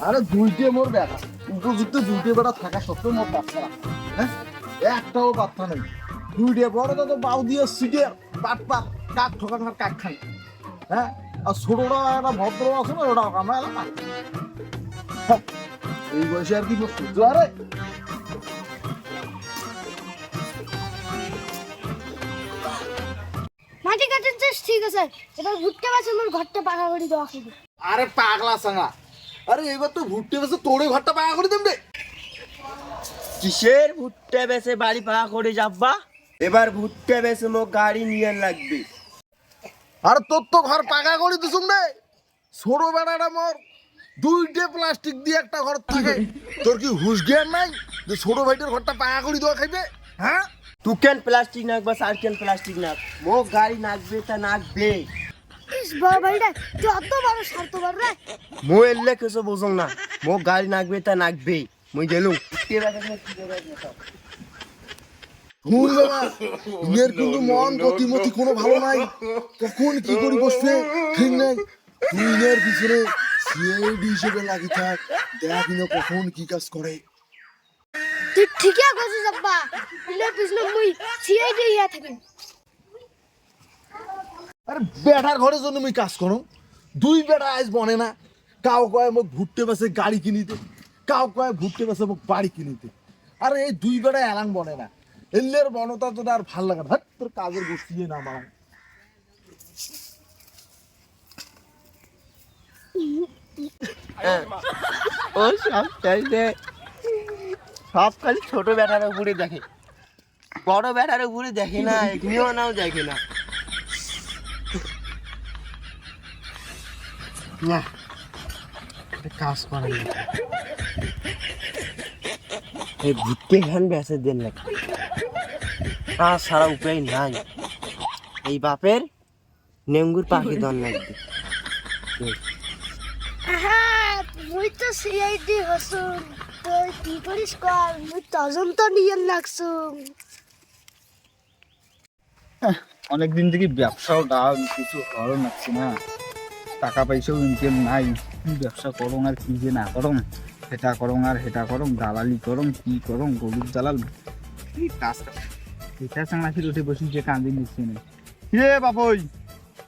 আরে দুইটে মোর বেটা উপযুক্ত দুইটে বেটা থাকা সত্ত্বেও মোর বাচ্চা হ্যাঁ? একটাও বাচ্চা নেই। দুইটে বড় তো বাউ দিয়ে সিটে পাট পাট কাক ঠোকান আর কাক খাই হ্যাঁ? আর ছোটটা একটা ভদ্র আছে না ওটাও কামড়া এলাম এই বয়সে আর কি সহ্য আরে মাটি কাটাচ্ছিস ঠিক আছে। এবার ভুট্টা আমার ঘরটা পাকা করে দেওয়া আরে পাগলা সাঙ্গা আরে এবার তো ভুট্টে বেসে তোরে ঘরটা পাকা করে রে কিসের ভুট্টা বেসে বাড়ি পাকা করে যাব্বা? এবার ভুট্টা বেসে মোক গাড়ি নিয়ে লাগবে। আর তোর তো ঘর পাকা করে দিছুম রে ছোট বেড়াটা মোর দুইটে প্লাস্টিক দিয়ে একটা ঘর থাকে। তোর কি হুশ জ্ঞান নাই যে ছোট ভাইটার ঘরটা পাকা করে দেওয়া খাইবে? হ্যাঁ? তু কেন প্লাস্টিক নাকবা সার কেন প্লাস্টিক নাক মোক গাড়ি নাকবে তা নাকবে। ইস বড় বাড়িটা। অত বড় স্বার্থ বড় রে মই এলে কিছু বুঝং না। মোক গাড়ি নাকবে তা নাকবে মই গেলুম। বাবা ইনের কিন্তু মন গতিমতি কোনো ভালো নাই। কখন কি করি বসবে ঠিক নাই। তুই ইনের পিছনে সিআইডি হিসেবে লাগি থাক। দেখ ইনে কখন কি কাজ করে। তুই ঠিকই করছিস আব্বা। ইলে পিছনে মুই সিআইডি ইয়া থাকি আরে বেটার ঘরের জন্য আমি কাজ করো। দুই বেটা আজ বনে না। কাউ কয় মোক ভুট্টে বাসে গাড়ি কিনিতে। কাউ কয় ভুট্টে বাসে মোক বাড়ি কিনিতে। আরে এই দুই বেটা এলাং বনে না। এল্লের বনতা তো আর ভালো লাগে না। তোর কাজের গোষ্ঠী না মারা ও, সব চাইছে। সব খালি ছোট ব্যাটার উপরে দেখে। বড় ব্যাটার উপরে দেখে না এখানেও নাও দেখে না। না। কাজ করে না। এই ভুট্টে খান বেসে দেন না। আর সারা উপায় নাই। এই বাপের নেঙ্গুর পাখি দন লাগবে হ্যাঁ মুই তো সিআইডি হসুন। তুই কি করিস কর মুই তদন্ত নিয়ে লাগছুম অনেক দিন থেকে ব্যবসাও ডাল কিছু করো নাচ্ছি না। টাকা পয়সাও ইনকাম নাই কি ব্যবসা করং আর কি যে না করং সেটা করং আর সেটা করং দালালি করং কি করং গরুর দালাল। কি কাজ এটা চাংলা ফিরে উঠে বসি যে কান্দিন দিচ্ছি না কে বাপই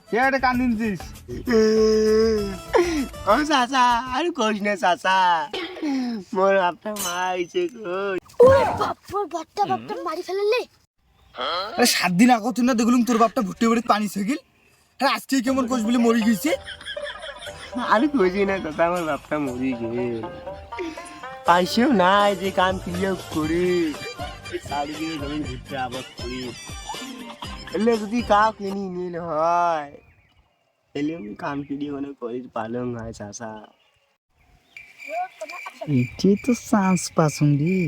কে এটা কান্দিন দিস ও চাচা আর করিস না চাচা মোর আপনার মা হয়েছে কই। ওরে বাপ মোর ঘরটা বাপটা মারি ফেললে আরে সাত দিন আগত তুই না দেখলুম তোর বাপটা ভুট্টে বাড়িতে পানি সেগিল আরে আজকে কেমন বলে মরি গেছে? আর কইছি না আমার বাপটা মরি গে পাইছেও নাই যে কাম ক্লিয়ার করে। জমি ঘুরতে আবাদ করি। এলে যদি কাউ কিনি নিল হয় এলে আমি কাম মানে করি পালং হয় চাচা। এইটি তো চান্স পাসুন রে।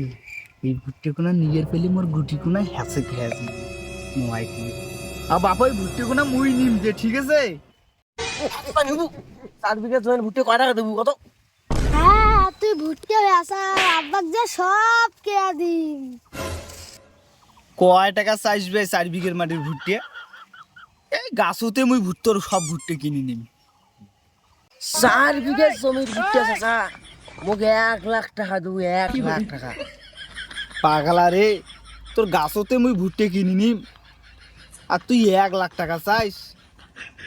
এই ভুট্টে কোনা নিজের পেলে মোর গুটি কোনা হ্যাসে খেয়েছে কি আর বাপাই ভুট্টে কোনা মুই নিম যে ঠিক আছে? চার বিঘা জমি ভুট্টে কয় টাকা দেবো কত? হ্যাঁ তুই ভুট্টা আসা আব্বাক যে সব কেয়া দিম। কয় টাকা চাইবে চার বিঘের মাটির ভুট্টে? এই গাছতে মুই ভুট্টোর সব ভুট্টে কিনে নিম। চার বিঘা জমির ভুট্টে চাচা মোক এক লাখ টাকা দেবো এক লাখ টাকা। পাগলা রে তোর গাছতে মুই ভুট্টে কিনে নিম। আর তুই এক লাখ টাকা চাইস,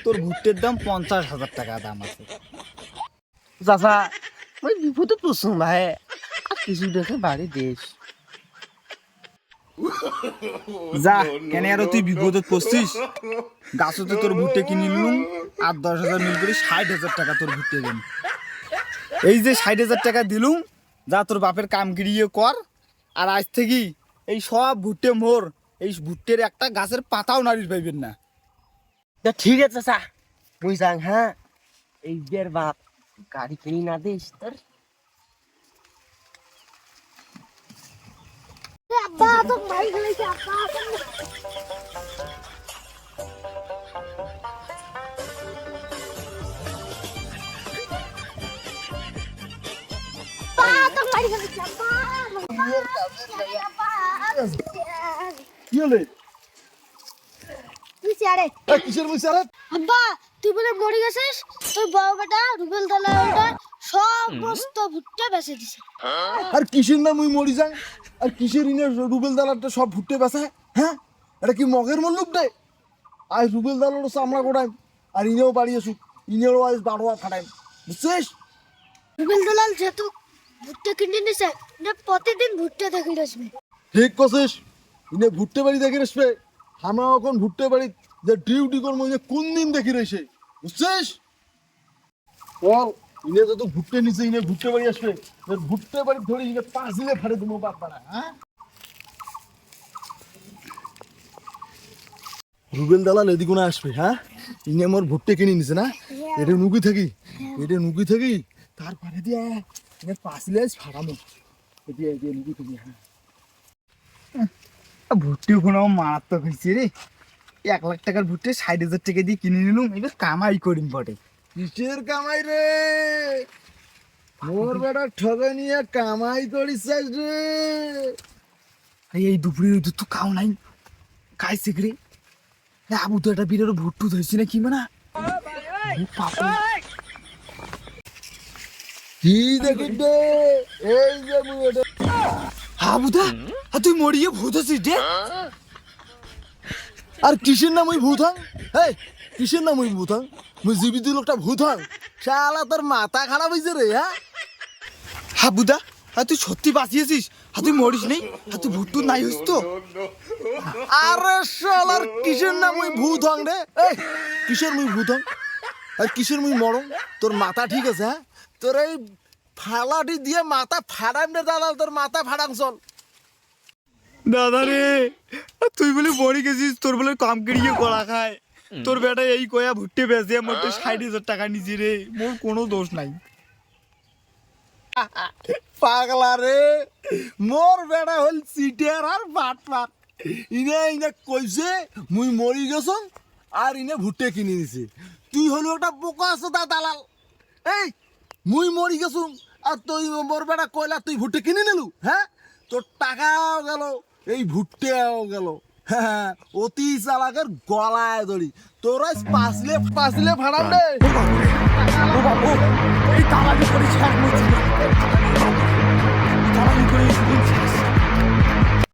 তোর ভুট্টের দাম পঞ্চাশ হাজার টাকা দাম আছে। চাচা মই বিপদে পড়ছুম ভাই আর কিছু দেখে বাড়ি দেশ যা, কেন আরও তুই বিপদে পড়ছিস? গাছতে তোর ভুট্টে কিনে নিলুম, আর দশ হাজার মিল করে ষাট হাজার টাকা তোর ভুট্টে দেন। এই যে ষাট হাজার টাকা দিলুম, যা তোর বাপের কাম গিরিয়ে কর, আর আজ থেকেই এই সব ভুট্টে মোর এই ভুট্টের একটা গাছের পাতাও নাড়ির পাইবেন না। তা ঠিক আছে চাচা মুই যাং হ্যাঁ? এই বের বাপ গাড়ি কিনি না দিস তোর। এ হলে? তুই চেয়ারে। এ, কিসের আব্বা তুই বলে মরে গেছিস? তোর বড় বেটা রুবেল দালা ওটা সব বস্তা ভুট্টা বেচে দিছে। আর কিসের না মুই মরি যাই আর কিসের ইনে রুবেল দালারটা সব ভুট্টে বেসা হ্যাঁ? এটা কি মগের মল্লুক দেয় আজ রুবেল দালারও চামড়া গোড়াই আর ইনেও বাড়ি আসুক। ইনেরও আজ বারোয়া ফাটাই বুঝছিস? রুবেল দালাল যেহেতু ভুট্টা কিনে নিছে প্রতিদিন ভুট্টা দেখে আসবে। ঠিক কছিস। ইনে ভুট্টে বাড়ি দেখে আসবে আমরা এখন ভুট্টে বাড়ি যে ডিউটি করব ইনে কোন দিন দেখি রয়েছে? বুঝছিস? বল ইনে যত ভুট্টে নিছে ইনে ভুট্টে বাড়ি আসবে। ভুট্টে বাড়ি ধরে ইনে পাঁচ দিনে ফাড়ে দেবো বাপ পাড়া হ্যাঁ? রুবেল দালাল এদিকে না আসবে হ্যাঁ? ইনে আমার ভুট্টে কিনে নিছে না? এটা নুকি থাকি এটা নুকি থাকি তারপরে দিয়ে পাঁচ দিলে ফাড়ামো এদিকে এদিকে নুকি থাকি হ্যাঁ। ভুট্টি কোনো মারাত্মক হয়েছে রে। এক লাখ টাকার ভুট্টে ষাট হাজার টাকা দিয়ে কিনে নিলাম, এবার কামাই করিম বটে। কিসের কামাই রে? মোর বেটা ঠগে নিয়ে কামাই করিস রে। এই দুপুরে দুধ তো খাও নাই। খাইছে রে? আবু তো একটা বিরাট ভুট্টু ধরছি না কি মানে কি দেখি এই যে মুই হাবুদা আর তুই মরিয়ে ভূত আছিস রে আর কিসের নাম ওই ভূত হাং এই কিসের নাম ওই ভূত হাং মুই জীবিত লোকটা ভূত হাং শালা তোর মাথা খারাপ হয়েছে রে হ্যাঁ? হাবুদা আর তুই সত্যি বাঁচিয়েছিস? আর তুই মরিস নেই? আর তুই ভুট্টু নাই হইস তো? আরে শালার কিসের নাম ওই ভূত হাং রে? এই কিসের মুই ভূত হাং আর কিসের মুই মরং তোর মাথা ঠিক আছে হ্যাঁ? তোর এই ফালাটি দিয়ে মাথা ফাড়াম রে দাদা তোর মাথা ফাড়াং চল। দাদা রে তুই বলে মরে গেছিস তোর বলে কাম করিয়ে কলা খায়। তোর বেটা এই কয়া ভুট্টে বেঁচে আমার তো ষাট হাজার টাকা নিছি রে মোর কোনো দোষ নাই। পাগলা রে মোর বেড়া হল সিটিয়ার আর বাট পাট ইনে ইনে কইছে মুই মরি গেছং আর ইনে ভুট্টে কিনে দিছে তুই হলো একটা বোকা আছে দালাল। এই মুই মরি গেছুম আর তুই মোর বেড়া কয়লা তুই ভুট্টে কিনে নিলু হ্যাঁ? তোর টাকাও গেল, এই ভুট্টেও গেল হ্যাঁ অতি চালাকের গলায় দড়ি। তোর পাঁচলে পাঁচলে ভাড়াম রে। এই দালালি করে করছি তালাবি করে